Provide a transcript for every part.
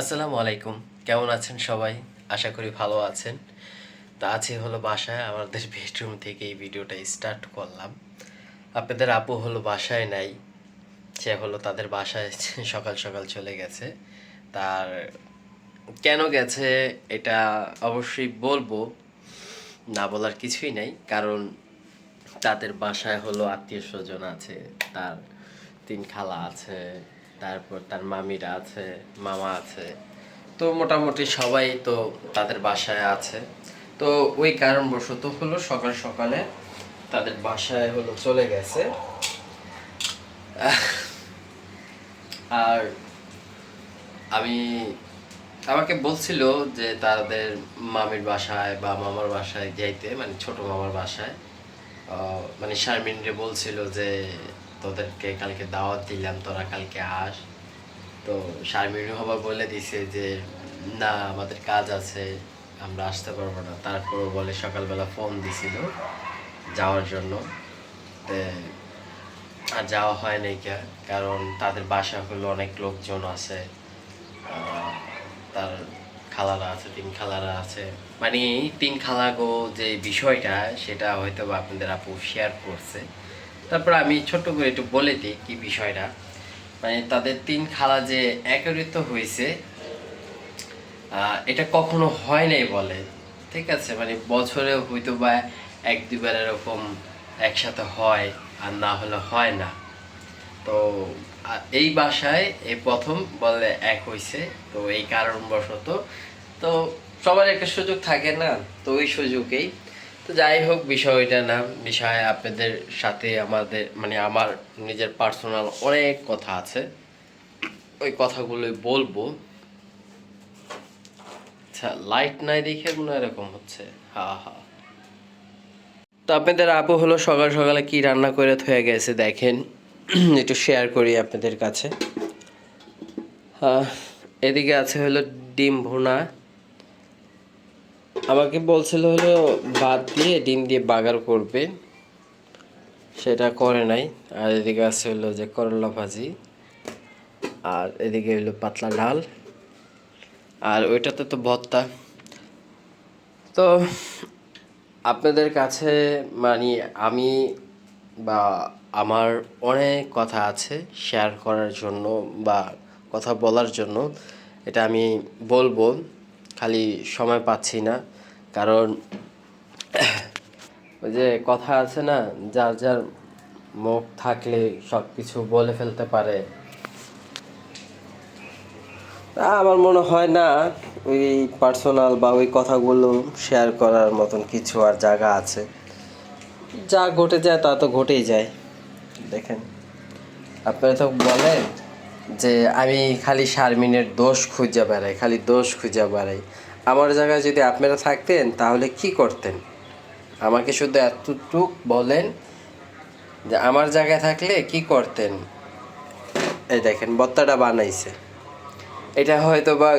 আসসালামু আলাইকুম। কেমন আছেন সবাই? আশা করি ভালো আছেন। তা আছে হলো বাসায়, আমাদের বেডরুম থেকে এই ভিডিওটা স্টার্ট করলাম। আপনাদের আপু হলো বাসায় নাই, সে হলো তাদের বাসায় সকাল সকাল চলে গেছে। তার কেন গেছে এটা অবশ্যই বলব, না বলার কিছুই নাই। কারণ তাদের বাসায় হলো আত্মীয় স্বজন আছে, তার তিন খালা আছে তারপর তার মামিরা আছে, মামা আছে। তো মোটামুটি সবাই তো তাদের বাসায় আছে। তো ওই কারণবশত হলো সকাল সকালে তাদের বাসায় হলো চলে গেছে। আর আমি, আমাকে বলছিল যে তাদের মামির বাসায় বা মামার বাসায় যাইতে মানে ছোট মামার বাসায়। মানে শারমিনরে বলছিল যে তোদেরকে কালকে দাওয়াত দিলাম, তোরা কালকে আস। তো শারমিন হবা বলে দিছে যে, না, আমাদের কাজ আছে, আমরা আসতে পারব না। তারপরও বলে সকালবেলা ফোন দিছিল যাওয়ার জন্য। আর যাওয়া হয় নাই কারণ তাদের বাসা হলো অনেক লোকজন আছে তার খালারা আছে, তিন খালারা আছে। মানে তিন খালাগো যে বিষয়টা, সেটা হয়তো আপনাদের আপু শেয়ার করছে। তারপর আমি ছোট্ট করে একটু বলে দিই কি বিষয়টা। মানে তাদের তিন খালা যে একত্রিত হয়েছে এটা কখনো হয় নাই বলে, ঠিক আছে? মানে বছরে হয়তো বা এক দুবার এরকম একসাথে হয় আর না হলে হয় না। তো এই বাসায় এই প্রথম বলে এক হইছে তো এই কারণবশত তো সবার একটা সুযোগ থাকে না? তো ওই সুযোগেই তো যাই হোক, বিষয়টা না, বিষয়ে আপনাদের সাথে আমাদের মানে আমার নিজের পার্সোনাল অনেক কথা আছে। ওই কথাগুলোই বলব। আচ্ছা লাইট নাই দেখে হয় এরকম হচ্ছে। হা হা। তো আপনাদের আপু হলো সকাল সকালে কি রান্না করে থয়ে গেছে দেখেন। একটু শেয়ার করি আপনাদের কাছে। হ্যাঁ এদিকে আছে হলো ডিম ভুনা। আমাকে বলছিল হলো, ভাত দিয়ে ডিম দিয়ে বাগার করবে। সেটা করে নাই। আর এদিকে আছে হলো যে করলা ভাজি, আর এদিকে হলো পাতলা ডাল, আর ওইটাতে তো ভর্তা। তো আপনাদের কাছে মানে আমি বা আমার অনেক কথা আছে শেয়ার করার জন্য বা কথা বলার জন্য। এটা আমি বলব, খালি সময় পাচ্ছি না। কারণ ওই যে কথা আছে না, যার যার মুখ থাকলে সব কিছু বলে ফেলতে পারে। আমার মনে হয় না, ওই পার্সোনাল বা ওই কথাগুলো শেয়ার করার মতন কিছু আর জায়গা আছে। যা ঘটে যায় তা তো ঘটেই যায়। দেখেন, আপনারা তো বলেন যে আমি খালি শারমিনের দোষ খুঁজে বেড়াই, খালি দোষ খুঁজে বেড়াই। আমার জায়গায় যদি আপনারা থাকতেন, তাহলে কি করতেন? আমাকে শুধু এতটুক বলেন যে আমার জায়গায় থাকলে কি করতেন? এই দেখেন, বত্তাটা বানাইছে। এটা হয়তো বা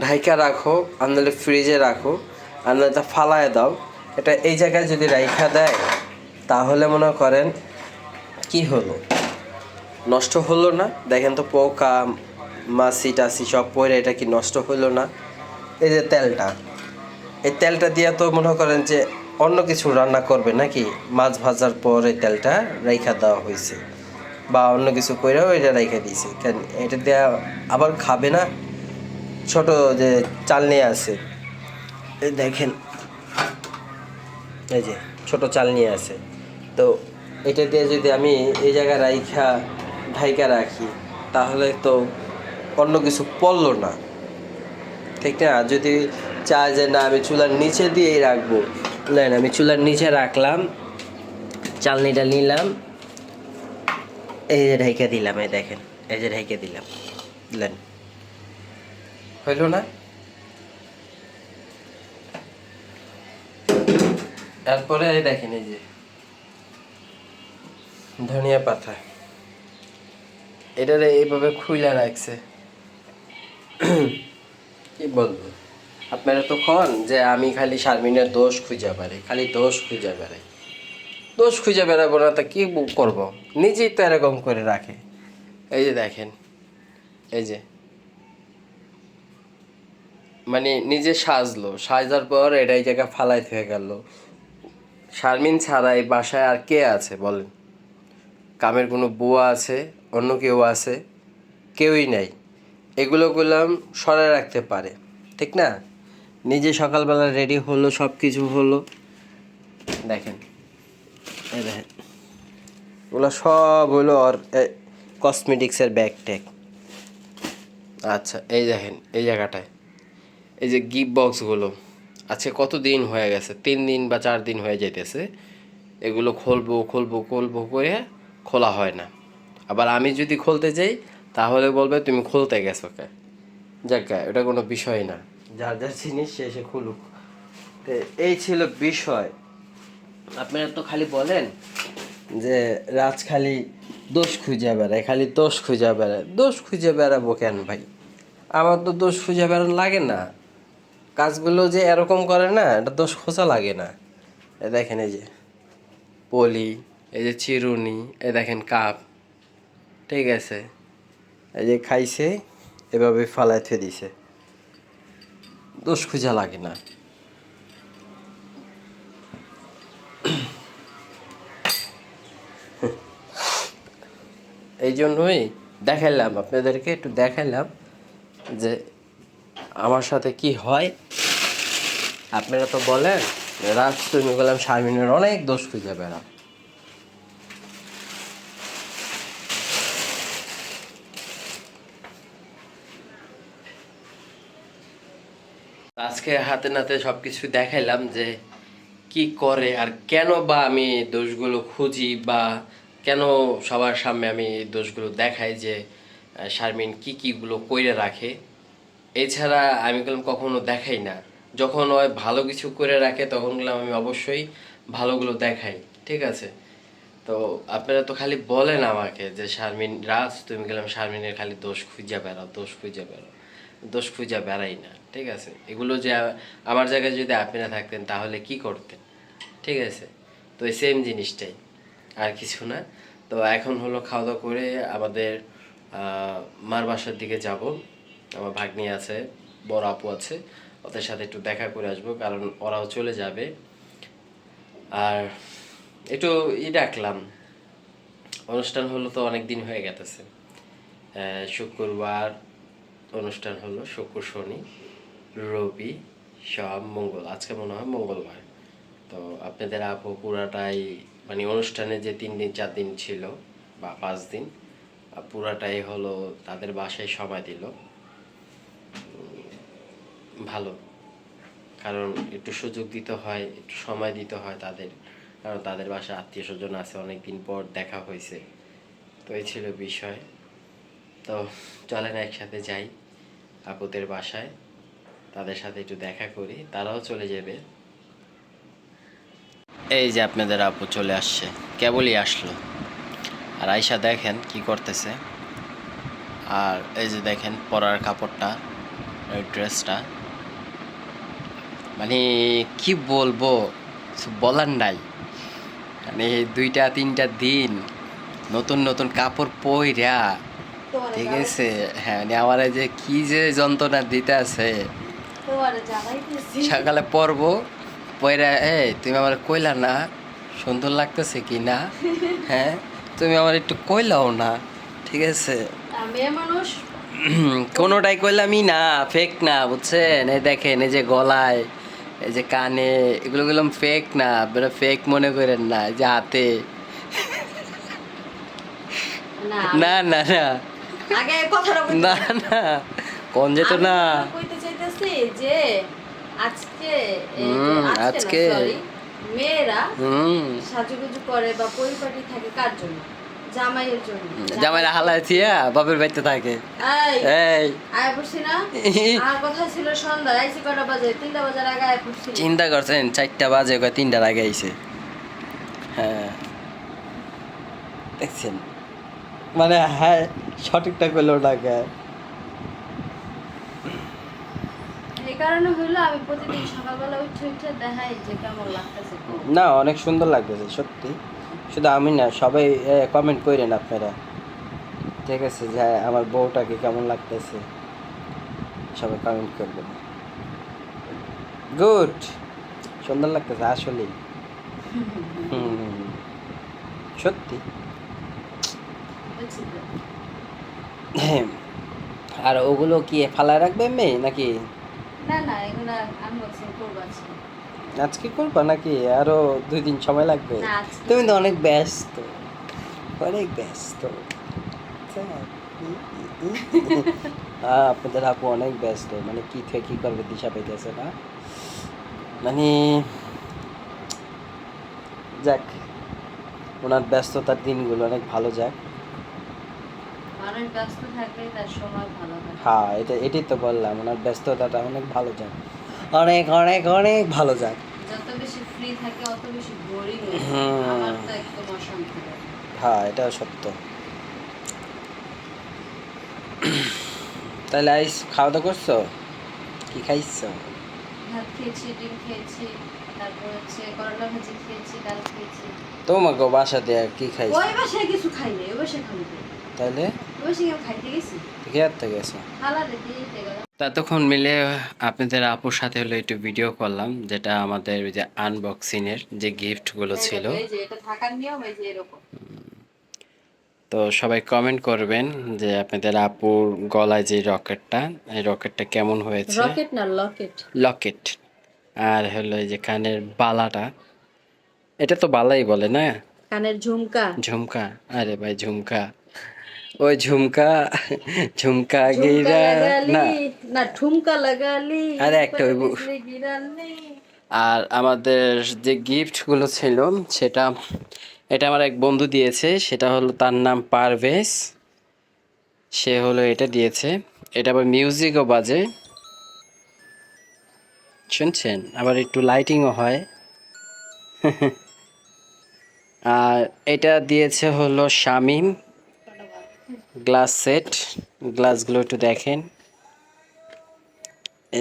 ঢাইকা রাখো আর ফ্রিজে রাখো আর নাহলে ফালায় দাও। এটা এই জায়গায় যদি রাইখা দেয়, তাহলে মনে করেন কি হলো? নষ্ট হলো না? দেখেন তো পোকা মাছি টাসি সব পরে এটা কি নষ্ট হলো না? এই যে তেলটা, এই তেলটা দিয়ে তো মনে করেন যে অন্য কিছু রান্না করবে নাকি? মাছ ভাজার পর এই তেলটা রাইখা দেওয়া হয়েছে বা অন্য কিছু কইরাও এটা রেখে দিয়েছে। কেন এটা দেওয়া আবার খাবে না? ছোট যে চালনি আছে দেখেন, এই যে ছোট চালনি আছে, তো এটা দিয়ে যদি আমি এই জায়গায় রাইখা ঢাইকা রাখি, তাহলে তো অন্য কিছু পড়ল না। ঠিক না যদি চায় যে না, আমি চুলার নিচে দিয়েই রাখব। নেন আমি চুলার নিচে রাখলাম, চালনিটা নিলাম। এই যে ঢাইকা দিলাম, এই দেখেন, এই যে ঢাইকা দিলাম। দিলেন হইল না? তারপরে এই দেখেন, এই যে ধনিয়া পাতা। এটারে এইভাবে খুইলা রাখছে। বলব? আপনারা তো খন যে আমি খালি শারমিনের দোষ খুঁজে বেড়াই, খালি দোষ খুঁজে বেড়াই। দোষ খুঁজে বেড়াবো না তা কী করব? নিজেই তো এরকম করে রাখে। এই যে দেখেন, এই যে। মানে নিজে সাজলো, সাজার পর এটাই জায়গা ফালাই থেকে গেল। শারমিন ছাড়া এই বাসায় আর কে আছে বলেন? কামের কোনো বুয়া আছে? অন্য কেউ আছে? কেউই নাই। এগুলো গুলাম সরে রাখতে পারে, ঠিক না? নিজে সকালবেলা রেডি হলো সব কিছু হলো। দেখেন, এই দেখেন। ওগুলো সব হলো ওর কসমেটিক্সের ব্যাগ ট্যাগ আচ্ছা এই দেখেন, এই জায়গাটায়। এই যে গিফট বক্সগুলো আজকে কত দিন হয়ে গেছে? তিন দিন বা চার দিন হয়ে যাইতেছে। এগুলো খুলবো খুলবো খুলবো করে খোলা হয় না। আবার আমি যদি খুলতে যাই তাহলে বলবে তুমি খুলতে গেছো কে? যাক এটা কোনো বিষয় না। যার যার জিনিস, সে এসে খুলুক। তো এই ছিল বিষয়। আপনারা তো খালি বলেন যে, রাজ খালি দোষ খুঁজে বেড়ায়, খালি দোষ খুঁজে বেড়ায়। দোষ খুঁজে বেড়াবো কেন ভাই? আমার তো দোষ খুঁজে বেড়ানো লাগে না। কাজগুলো যে এরকম করে না, এটা দোষ খোঁজা লাগে না। এ দেখেন এই যে পলি, এই যে চিরুনি, এ দেখেন কাপ। ঠিক আছে? এই যে খাইছে, এভাবে ফালাই থে দিছে। দোষ খুঁজা লাগে না। এই জন্যই দেখাইলাম, আপনাদেরকে একটু দেখাইলাম যে আমার সাথে কি হয়। আপনারা তো বলেন, রাজ তুমি বললাম শারমিনের অনেক দোষ খুঁজে বেড়াও আজকে হাতে নাতে সব কিছু দেখাইলাম যে কি করে আর কেন বা আমি দোষগুলো খুঁজি বা কেন সবার সামনে আমি দোষগুলো দেখাই যে শারমিন কি কিগুলো কইরে রাখে। এছাড়া আমি গেলাম কখনো দেখাই না। যখন ওই ভালো কিছু করে রাখে তখন গেলাম আমি অবশ্যই ভালোগুলো দেখাই, ঠিক আছে? তো আপনারা তো খালি বলেন আমাকে যে, শারমিন রাজ, তুমি গেলাম শারমিনের খালি দোষ খুঁজে বেড়াও, দোষ খুঁজে বেড়াও। দোষ খুঁজে বেড়াই না, ঠিক আছে? এগুলো যে আমার জায়গায় যদি আপনি না থাকতেন, তাহলে কি করতেন? ঠিক আছে? তো এই সেম জিনিসটাই, আর কিছু না। তো এখন হলো খাওয়া দাওয়া করে আমাদের মার বাসার দিকে যাব। আমার ভাগ্নি আছে, বড় আপু আছে, ওদের সাথে একটু দেখা করে আসব, কারণ ওরাও চলে যাবে। আর একটু ই ডাকলাম অনুষ্ঠান হলো তো অনেক দিন হয়ে গেছে শুক্রবার অনুষ্ঠান হলো শুক্র, শনি, রবি সব মঙ্গল। আজকে মনে হয় মঙ্গলবার। তো আপনাদের আপু পুরাটাই মানে অনুষ্ঠানে যে তিন দিন, চার দিন ছিল, বা পাঁচ দিন পুরাটাই হলো তাদের বাসায় সময় দিল। ভালো। কারণ একটু সুযোগ দিতে হয়, একটু সময় দিতে হয় তাদের। কারণ তাদের বাসায় আত্মীয় স্বজন আছে অনেক দিন পর দেখা হয়েছে। তো এই ছিল বিষয়। তো চলেন একসাথে যাই। আপুদের বাসায়, তাদের সাথে একটু দেখা করি, তারাও চলে যাবে। এই যে আপনাদের আপু চলে আসছে, কেবলই আসলো। আর আয়সা দেখেন কি করতেছে। আর এই যে দেখেন পরার কাপড়টা ওই ড্রেসটা। মানে কি বলব বলার নাই। মানে দুইটা, তিনটা দিন নতুন নতুন কাপড় পইরা ঠিক আছে। হ্যাঁ আমার যে কি যে যন্ত্রণা দিতে আছে। সকালে পরব পয়রা এই তুমি আমার কইলা না সুন্দর লাগতেছে কি না? হ্যাঁ তুমি আমার একটু কইলাও না ঠিক আছে? কোনোটাই কইলামই না ফেক না বুঝছেন? এই দেখেন এই যে গলায় এই যে কানে এগুলো গেলাম ফেক না আপনারা ফেক মনে করেন না এই যে হাতে। না। না না না। আগে কথাটা না না কোন যেত না। কইতে চাইতেছি যে আজকে আজকে। মেয়েরা সাজুগুজু করে বা পরিপাটি থাকে কার জন্য? জামাইয়ের জন্য। জামাইরা হালায় থিয়া বাপের বাড়িতে থাকে। এই এই। আয় পড়ছি না? আর কথা ছিল সন্ধ্যা আইসি কটা বাজে? তিনটা বাজার আগে আয় পড়ছি। চিন্তা করছেন চারটা বাজে কয় তিনটার আগে আইছে। হ্যাঁ। দেখছেন? মানে হ্যাঁ সঠিকটা করল টাকা এই কারণে হইল আমি প্রতিদিন সকালবেলা উঠে উঠে দেখাই যে কেমন লাগতেছে। না অনেক সুন্দর লাগতেছে সত্যি। শুধু আমি না সবাই কমেন্ট করেন আপনারা। ঠিক আছে যে আমার বউটাকে কেমন লাগতেছে? সবাই কমেন্ট করবেন। গুড সুন্দর লাগতেছে আসলে হুম সত্যি। আর ওগুলো কি ফালায় রাখবে মেয়ে নাকি? না না এগুলো আনবক্সিং করব আজকে। আজকে করবা নাকি? আরও দুই দিন সময় লাগবে? তুমি তো অনেক ব্যস্ত। অনেক ব্যস্ত। হ্যাঁ আপনাদের আপু অনেক ব্যস্ত। মানে কি থেকে কি করবে দিশা পাইতেছে না। মানে যাক ওনার ব্যস্ততার দিনগুলো অনেক ভালো যাক। মানুষ ব্যস্ত থাকলে তার সময় ভালো হয়। হ্যাঁ এটা এটাই তো বললাম ওনার ব্যস্ততাটা অনেক ভালো যাক। অনেক অনেক অনেক ভালো যাক। যত বেশি ফ্রি থাকে অত বেশি বোরিং হয়ে যায়। হুম। আমার তো একদম অশান্তি হ্যাঁ এটা সত্য। তাহলে আইস খাওয়া দাওয়া করছ? কি খাইছো? ভাত খেয়েছি ডিম খেয়েছি তারপর হচ্ছে করলা ভাজি খেয়েছি ডাল খেয়েছি। তোমাকে বাসা দিয়ে কি খাইছো? ওই বাসায় কিছু খাইনি ওই বাসায় খালি তাহলে? থেকে ততক্ষণ মিলে আপনাদের আপুর সাথে হলো একটু ভিডিও করলাম যেটা আমাদের ওই যে আনবক্সিং এর যে গিফটগুলো ছিল। এই যে এটা থাকার নিয়ম এই যে এরকম। তো সবাই কমেন্ট করবেন যে আপনাদের আপুর গলায় যে রকেটটা এই রকেটটা কেমন হয়েছে। রকেট না লকেট লকেট আর হলো এই যে কানের বালাটা এটা তো বালাই বলে না? কানের ঝুমকা। ঝুমকা। আরে ভাই ঝুমকা। ওই ঝুমকা ঝুমকা গিরা না। না ঠুমকা লাগালি আরে একটা ওই আর আমাদের যে গিফটগুলো ছিল সেটা এটা আমার এক বন্ধু দিয়েছে সেটা হলো তার নাম পারভেজ। সে হলো এটা দিয়েছে। এটা আবার মিউজিকও বাজে। শুনছেন? আবার একটু লাইটিংও হয়। আর এটা দিয়েছে হলো শামিম। গ্লাস সেট, গ্লাসগুলো একটু দেখেন।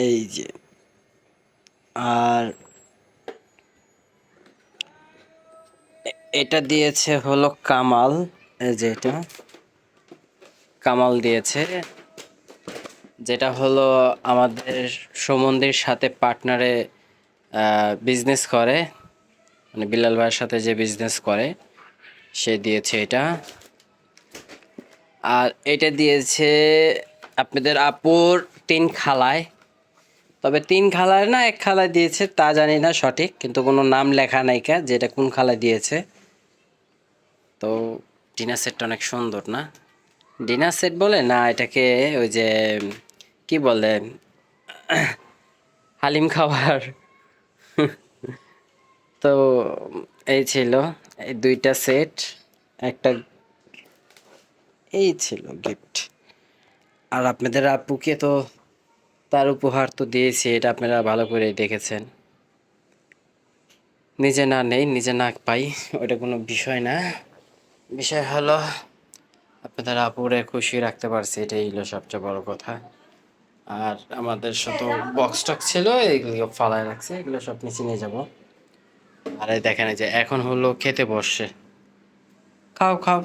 এই যে, আর এটা দিয়েছে হলো কামাল, এই যে এটা। কামাল দিয়েছে, যেটা হলো আমাদের সমন্দির সাথে পার্টনারে বিজনেস করে। মানে বিলাল ভাইয়ের সাথে যে বিজনেস করে, সে দিয়েছে এটা। আর এটা দিয়েছে আপনাদের আপুর তিন খালায়। তবে তিন খালায় না, এক খালায় দিয়েছে, তা জানি না সঠিক, কিন্তু কোনো নাম লেখা নাই কা যে এটা কোন খালায় দিয়েছে। তো ডিনার সেটটা অনেক সুন্দর না? ডিনার সেট বলে? না, এটাকে ওই যে, কি বলে? হালিম খাবার। তো এই ছিল এই দুইটা সেট, একটা এই ছিল গিফট আর আপনাদের আপুকে তো তার উপহার তো দিয়েছি, এটা আপনারা ভালো করে দেখেছেন। নিজে না নেই, নিজে না পাই, ওটা কোনো বিষয় না। বিষয় হলো, আপনাদের আপুরে খুশি রাখতে পারছি, এটাই হলো সবচেয়ে বড় কথা। আর আমাদের শত বক্স টক ছিল এইগুলো ফালায় রাখছে, এগুলো সব নিচে নিয়ে যাব। আর দেখেন যে, এখন হলো খেতে বসছে। খাও খাও।